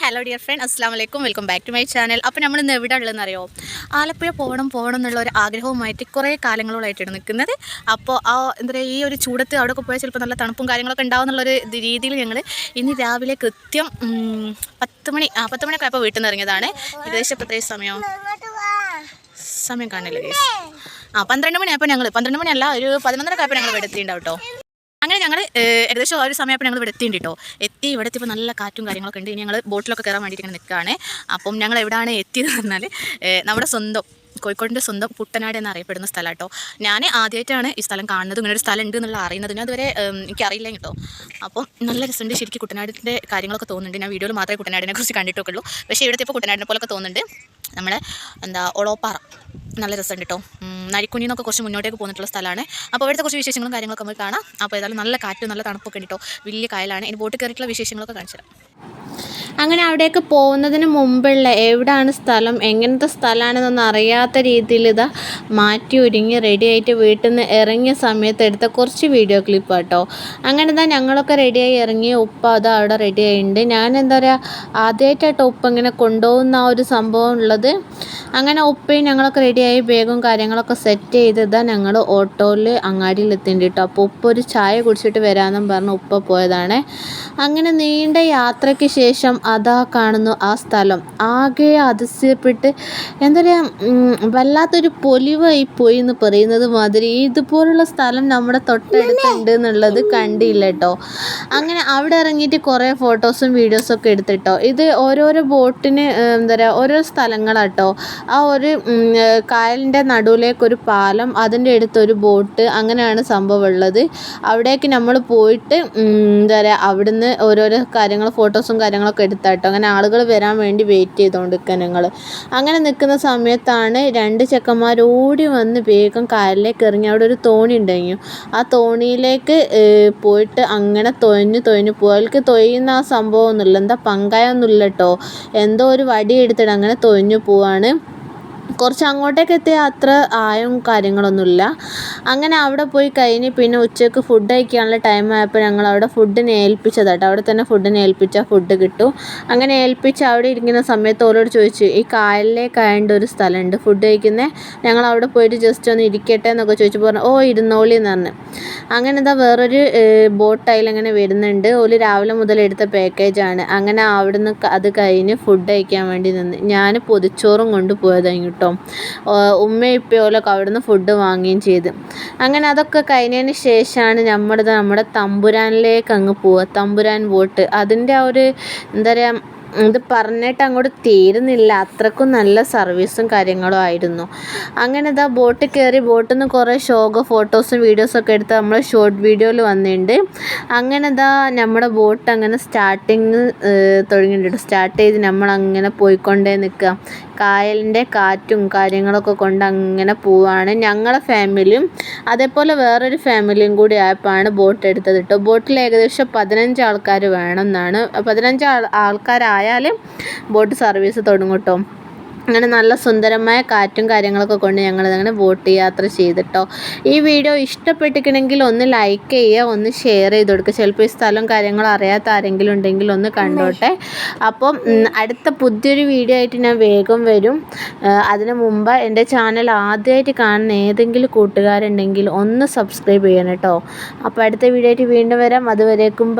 Hello dear friend അസ്സാം വലൈക്കും welcome back to my channel. അപ്പോൾ നമ്മൾ ഇന്ന് എവിടെ ഉള്ളതെന്ന് അറിയോ? ആലപ്പുഴ പോകണം പോകണം എന്നുള്ള ഒരു ആഗ്രഹവുമായിട്ട് കുറേ കാലങ്ങളോളായിട്ടാണ് നിൽക്കുന്നത്. അപ്പോൾ ആ എന്താ പറയുക ഈ ഒരു ചൂടത്ത് അവിടെ ഒക്കെ പോയാൽ ചിലപ്പോൾ നല്ല തണുപ്പും കാര്യങ്ങളൊക്കെ ഉണ്ടാവും എന്നുള്ളൊരു രീതിയിൽ ഞങ്ങൾ ഇന്ന് രാവിലെ കൃത്യം പത്ത് മണി ആ പത്ത് മണിയൊക്കെ ആയപ്പോൾ വീട്ടിൽ നിന്ന് ഇറങ്ങിയതാണ്. ഏകദേശം പ്രത്യേക സമയം? സമയം കാണില്ല ആ പന്ത്രണ്ട് മണിയായപ്പോൾ ഞങ്ങൾ പന്ത്രണ്ട് മണിയല്ല ഒരു പതിനൊന്നര ആയപ്പോൾ ഞങ്ങൾ വെടുത്തിണ്ടാവും കേട്ടോ അങ്ങനെ ഞങ്ങൾ ഏകദേശം ആ ഒരു സമയപ്പോൾ ഞങ്ങൾ ഇവിടെ എത്തിയിട്ടുണ്ട് കേട്ടോ എത്തി ഇവിടെ എത്തിയപ്പോൾ നല്ല കാറ്റും കാര്യങ്ങളൊക്കെ ഉണ്ട് ഇനി ഞങ്ങൾ ബോട്ടിലൊക്കെ കയറാൻ വേണ്ടിയിട്ട് ഇങ്ങനെ നിൽക്കുകയാണ് അപ്പം ഞങ്ങൾ എവിടെയാണ് എത്തിയത് പറഞ്ഞാൽ നമ്മുടെ സ്വന്തം കോഴിക്കോടിന്റെ സ്വന്തം കുട്ടനാട് എന്നറിയപ്പെടുന്ന സ്ഥലം കേട്ടോ ഞാൻ ആദ്യമായിട്ടാണ് ഈ സ്ഥലം കാണുന്നത്. ഇങ്ങനെ ഒരു സ്ഥലം ഉണ്ട് എന്നുള്ള അറിയുന്നത്. ഞാൻ അതുവരെ എനിക്കറിയില്ല കേട്ടോ. അപ്പം നല്ല രസമുണ്ട് ശരിക്കും കുട്ടനാടിന്റെ കാര്യങ്ങളൊക്കെ തോന്നുന്നുണ്ട്. ഞാൻ വീഡിയോയിൽ മാത്രമേ കുട്ടനാടിനെ കുറിച്ച് കണ്ടിട്ടൊക്കെ ഉള്ളൂ. പക്ഷേ ഇവിടുത്തെ ഇപ്പോൾ കുട്ടനാടിനെ പോലൊക്കെ തോന്നുന്നുണ്ട്. നമ്മുടെ എന്താ ഒളോപ്പാറ. നല്ല രസമുണ്ട് കേട്ടോ നരിക്കുഞ്ഞി എന്നൊക്കെ കുറച്ച് മുന്നോട്ടേക്ക് പോന്നിട്ടുള്ള സ്ഥലമാണ്. അപ്പോൾ അവിടുത്തെ കുറച്ച് വിശേഷങ്ങളും കാര്യങ്ങളൊക്കെ നമുക്ക് കാണാം. അപ്പോൾ ഏതായാലും നല്ല കാറ്റും നല്ല തണുപ്പൊക്കെ ഉണ്ട് കേട്ടോ വലിയ കായലാണ്. ഇനി ബോട്ട് കയറിയിട്ടുള്ള വിശേഷങ്ങളൊക്കെ കാണിച്ചു തരാം അങ്ങനെ അവിടേക്ക് പോകുന്നതിന് മുമ്പുള്ള എവിടാണ് സ്ഥലം എങ്ങനത്തെ സ്ഥലമാണെന്നൊന്നും അറിയാത്ത രീതിയിൽ ഇതാ മാറ്റി ഒരുങ്ങി റെഡി ആയിട്ട് വീട്ടിൽ നിന്ന് ഇറങ്ങിയ സമയത്ത് എടുത്ത കുറച്ച് വീഡിയോ ക്ലിപ്പ് കേട്ടോ അങ്ങനെ ഇതാ ഞങ്ങളൊക്കെ റെഡിയായി ഇറങ്ങി ഉപ്പ അതാ അവിടെ റെഡി ആയിട്ടുണ്ട് ഞാൻ എന്താ പറയുക ആദ്യമായിട്ടാട്ടോ ഉപ്പ ഇങ്ങനെ കൊണ്ടുപോകുന്ന ആ ഒരു സംഭവം ഉള്ളത്. അങ്ങനെ ഉപ്പയും ഞങ്ങളൊക്കെ റെഡിയായി ബാഗും കാര്യങ്ങളൊക്കെ സെറ്റ് ചെയ്തതാ ഞങ്ങൾ ഓട്ടോയിൽ അങ്ങാടിയിൽ എത്തിയിട്ടുണ്ട്. കേട്ടോ അപ്പോൾ ഉപ്പ ഒരു ചായ കുടിച്ചിട്ട് വരാമെന്നും പറഞ്ഞ് ഉപ്പ പോയതാണ്. അങ്ങനെ നീണ്ട യാത്രയ്ക്ക് ശേഷം അതാ കാണുന്നു ആ സ്ഥലം. ആകെ അതിശയപ്പെട്ട് എന്താ പറയുക വല്ലാത്തൊരു പൊലിവായി പോയി എന്ന് പറയുന്നത് മാതിരി. ഇതുപോലുള്ള സ്ഥലം നമ്മുടെ തൊട്ടടുത്തുണ്ട് എന്നുള്ളത് കണ്ടില്ല കേട്ടോ. അങ്ങനെ അവിടെ ഇറങ്ങിയിട്ട് കുറേ ഫോട്ടോസും വീഡിയോസും ഒക്കെ എടുത്തിട്ടോ. ഇത് ഓരോരോ ബോട്ടിന് എന്താ പറയുക ഓരോ സ്ഥലങ്ങളാട്ടോ. ആ ഒരു കായലിന്റെ നടുവിലേക്ക് ഒരു പാലം അതിന്റെ അടുത്തൊരു ബോട്ട് അങ്ങനെയാണ് സംഭവം ഉള്ളത്. അവിടേക്ക് നമ്മൾ പോയിട്ട് എന്താ പറയുക അവിടുന്ന് ഓരോരോ കാര്യങ്ങൾ ഫോട്ടോസും കാര്യങ്ങളൊക്കെ എടുത്താട്ടോ അങ്ങനെ ആളുകൾ വരാൻ വേണ്ടി വെയിറ്റ് ചെയ്തുകൊണ്ടിരിക്കുക ഞങ്ങൾ അങ്ങനെ നിൽക്കുന്ന സമയത്താണ് രണ്ട് ചെക്കന്മാർ ഓടി വന്ന് വേഗം കാലിലേക്ക് ഇറങ്ങി. അവിടെ ഒരു തോണി ഉണ്ടായിരുന്നു. ആ തോണിയിലേക്ക് പോയിട്ട് അങ്ങനെ തൊഴഞ്ഞു തൊഴഞ്ഞു പോയി. അവർക്ക് തൊയ്യുന്ന ആ സംഭവമൊന്നുമില്ല എന്താ പങ്കായൊന്നുമില്ല കേട്ടോ എന്തോ ഒരു വടി എടുത്തിട്ട് അങ്ങനെ തൊഴഞ്ഞു പോവാണ്. കുറച്ച് അങ്ങോട്ടേക്ക് എത്തിയ അത്ര ആയും കാര്യങ്ങളൊന്നുമില്ല. അങ്ങനെ അവിടെ പോയി കഴിഞ്ഞ് പിന്നെ ഉച്ചയ്ക്ക് ഫുഡ് കഴിക്കാനുള്ള ടൈം ആയപ്പോൾ ഞങ്ങൾ അവിടെ ഫുഡിനെ ഏൽപ്പിച്ചതാട്ടോ അവിടെ തന്നെ ഫുഡിനെ ഏൽപ്പിച്ചാൽ ഫുഡ് കിട്ടും. അങ്ങനെ ഏൽപ്പിച്ച് അവിടെ ഇരിക്കുന്ന സമയത്ത് ഓരോട് ചോദിച്ചു ഈ കായലിലേക്ക് ആയതുകൊണ്ട് ഒരു സ്ഥലമുണ്ട് ഫുഡ് കഴിക്കുന്നത് ഞങ്ങൾ അവിടെ പോയിട്ട് ജസ്റ്റ് ഒന്ന് ഇരിക്കട്ടെ എന്നൊക്കെ ചോദിച്ചു. പറഞ്ഞു ഓ ഇരുന്നോളി എന്ന് പറഞ്ഞു. അങ്ങനെ എന്താ വേറൊരു ബോട്ട് അതിലങ്ങനെ വരുന്നുണ്ട്. ഓൽ രാവിലെ മുതൽ എടുത്ത പാക്കേജാണ് അങ്ങനെ അവിടുന്ന് അത് കഴിഞ്ഞ് ഫുഡ് കഴിക്കാൻ വേണ്ടി നിന്ന്. ഞാൻ പൊതിച്ചോറും കൊണ്ട് പോയതാണ് കേട്ടോ ഉമ്മയും ഇപ്പയോലൊക്കെ അവിടുന്ന് ഫുഡ് വാങ്ങുകയും ചെയ്ത്. അങ്ങനെ അതൊക്കെ കഴിഞ്ഞതിന് ശേഷമാണ് നമ്മുടെ നമ്മുടെ തമ്പുരാനിലേക്ക് അങ്ങ് പോവുക. തമ്പുരാൻ ബോട്ട് അതിന്റെ ആ ഒരു എന്താ പറയുക ഇത് പറഞ്ഞിട്ട് അങ്ങോട്ട് തീരുന്നില്ല. അത്രക്കും നല്ല സർവീസും കാര്യങ്ങളും ആയിരുന്നു. അങ്ങനെ ഇതാ ബോട്ട് കയറി ബോട്ടിൽ നിന്ന് കുറേ ഷോക്ക് ഫോട്ടോസും വീഡിയോസും ഒക്കെ എടുത്ത് നമ്മൾ ഷോർട്ട് വീഡിയോയിൽ വന്നിട്ടുണ്ട് അങ്ങനെ ഇതാ നമ്മുടെ ബോട്ട് അങ്ങനെ സ്റ്റാർട്ടിങ് തുടങ്ങിയിട്ടുണ്ട് സ്റ്റാർട്ട് ചെയ്ത് നമ്മൾ അങ്ങനെ പോയിക്കൊണ്ടേ നിൽക്കുക കായലിന്റെ കാറ്റും കാര്യങ്ങളൊക്കെ കൊണ്ട് അങ്ങനെ പോവാണ്. ഞങ്ങളെ ഫാമിലിയും അതേപോലെ വേറൊരു ഫാമിലിയും കൂടി ആയപ്പോഴാണ് ബോട്ട് എടുത്തത് കേട്ടോ ബോട്ടിൽ ഏകദേശം പതിനഞ്ച് ആൾക്കാർ വേണമെന്നാണ് പതിനഞ്ച് ആൾ ആൾക്കാരായാലും ബോട്ട് സർവീസ് തുടങ്ങും അങ്ങനെ നല്ല സുന്ദരമായ കാറ്റും കാര്യങ്ങളൊക്കെ കൊണ്ട് ഞങ്ങൾ അങ്ങനെ ബോട്ട് യാത്ര ചെയ്തിട്ടോ. ഈ വീഡിയോ ഇഷ്ടപ്പെട്ടിരിക്കണമെങ്കിൽ ഒന്ന് ലൈക്ക് ചെയ്യുക ഒന്ന് ഷെയർ ചെയ്ത് കൊടുക്കുക. ചിലപ്പോൾ ഈ സ്ഥലം കാര്യങ്ങളും അറിയാത്ത ആരെങ്കിലും ഉണ്ടെങ്കിൽ ഒന്ന് കണ്ടോട്ടെ. അപ്പം അടുത്ത പുതിയൊരു വീഡിയോ ആയിട്ട് ഞാൻ വേഗം വരും. അതിനു മുമ്പ് എന്റെ ചാനൽ ആദ്യമായിട്ട് കാണുന്ന ഏതെങ്കിലും കൂട്ടുകാരുണ്ടെങ്കിൽ ഒന്ന് സബ്സ്ക്രൈബ് ചെയ്യണം കേട്ടോ. അപ്പോൾ അടുത്ത വീഡിയോ ആയിട്ട് വീണ്ടും വരാം. അതുവരേക്കും